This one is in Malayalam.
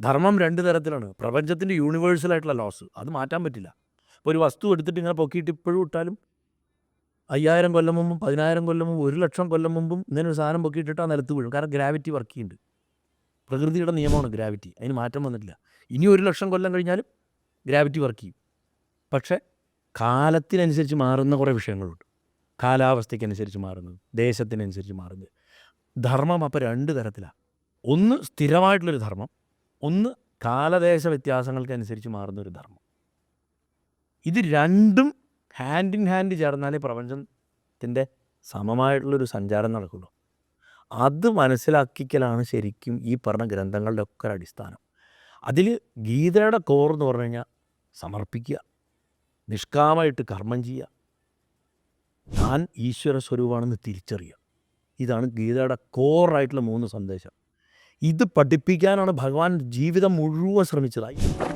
ധർമ്മം രണ്ട് തരത്തിലാണ്. പ്രപഞ്ചത്തിന്റെ യൂണിവേഴ്സൽ ആയിട്ടുള്ള ലോസ് അത് മാറ്റാൻ പറ്റില്ല. ഇപ്പോൾ ഒരു വസ്തു എടുത്തിട്ട് ഇങ്ങനെ പൊക്കിയിട്ട് ഇപ്പോഴും ഇട്ടാലും അയ്യായിരം കൊല്ലം മുമ്പും പതിനായിരം കൊല്ലം മുമ്പും ഒരു ലക്ഷം കൊല്ലം മുമ്പും ഇങ്ങനെ ഒരു സാധനം പൊക്കിയിട്ടിട്ട് ആ നിലത്ത് വീഴും. കാരണം ഗ്രാവിറ്റി വർക്ക് ചെയ്യുന്നുണ്ട്. പ്രകൃതിയുടെ നിയമമാണ് ഗ്രാവിറ്റി അതിന് മാറ്റം വന്നിട്ടില്ല. ഇനി ഒരു ലക്ഷം കൊല്ലം കഴിഞ്ഞാലും ഗ്രാവിറ്റി വർക്ക് ചെയ്യും. പക്ഷേ കാലത്തിനനുസരിച്ച് മാറുന്ന കുറേ വിഷയങ്ങളുണ്ട്. കാലാവസ്ഥയ്ക്കനുസരിച്ച് മാറുന്നത് ദേശത്തിനനുസരിച്ച് മാറുന്നത്. ധർമ്മം അപ്പോൾ രണ്ട് തരത്തിലാണ് ഒന്ന് സ്ഥിരമായിട്ടുള്ളൊരു ധർമ്മം ഒന്ന് കാലദേശ വ്യത്യാസങ്ങൾക്കനുസരിച്ച് മാറുന്ന ഒരു ധർമ്മം. ഇത് രണ്ടും ഹാൻഡ് ഇൻ ഹാൻഡ് ചേർന്നാലേ പ്രപഞ്ചത്തിന്റെ സമമായിട്ടുള്ളൊരു സഞ്ചാരം നടക്കുള്ളൂ. അത് മനസ്സിലാക്കിക്കലാണ് ശരിക്കും ഈ പറഞ്ഞ ഗ്രന്ഥങ്ങളുടെ ഒക്കെ അടിസ്ഥാനം. അതിൽ ഗീതയുടെ കോർ എന്ന് പറഞ്ഞു കഴിഞ്ഞാൽ സമർപ്പിക്കുക നിഷ്കാമമായിട്ട് കർമ്മം ചെയ്യുക ഞാൻ ഈശ്വര സ്വരൂപമാണെന്ന് തിരിച്ചറിയുക. ഇതാണ് ഗീതയുടെ കോറായിട്ടുള്ള മൂന്ന് സന്ദേശം. ഇത് പഠിപ്പിക്കാനാണ് ഭഗവാൻ ജീവിതം മുഴുവൻ ശ്രമിച്ചതായി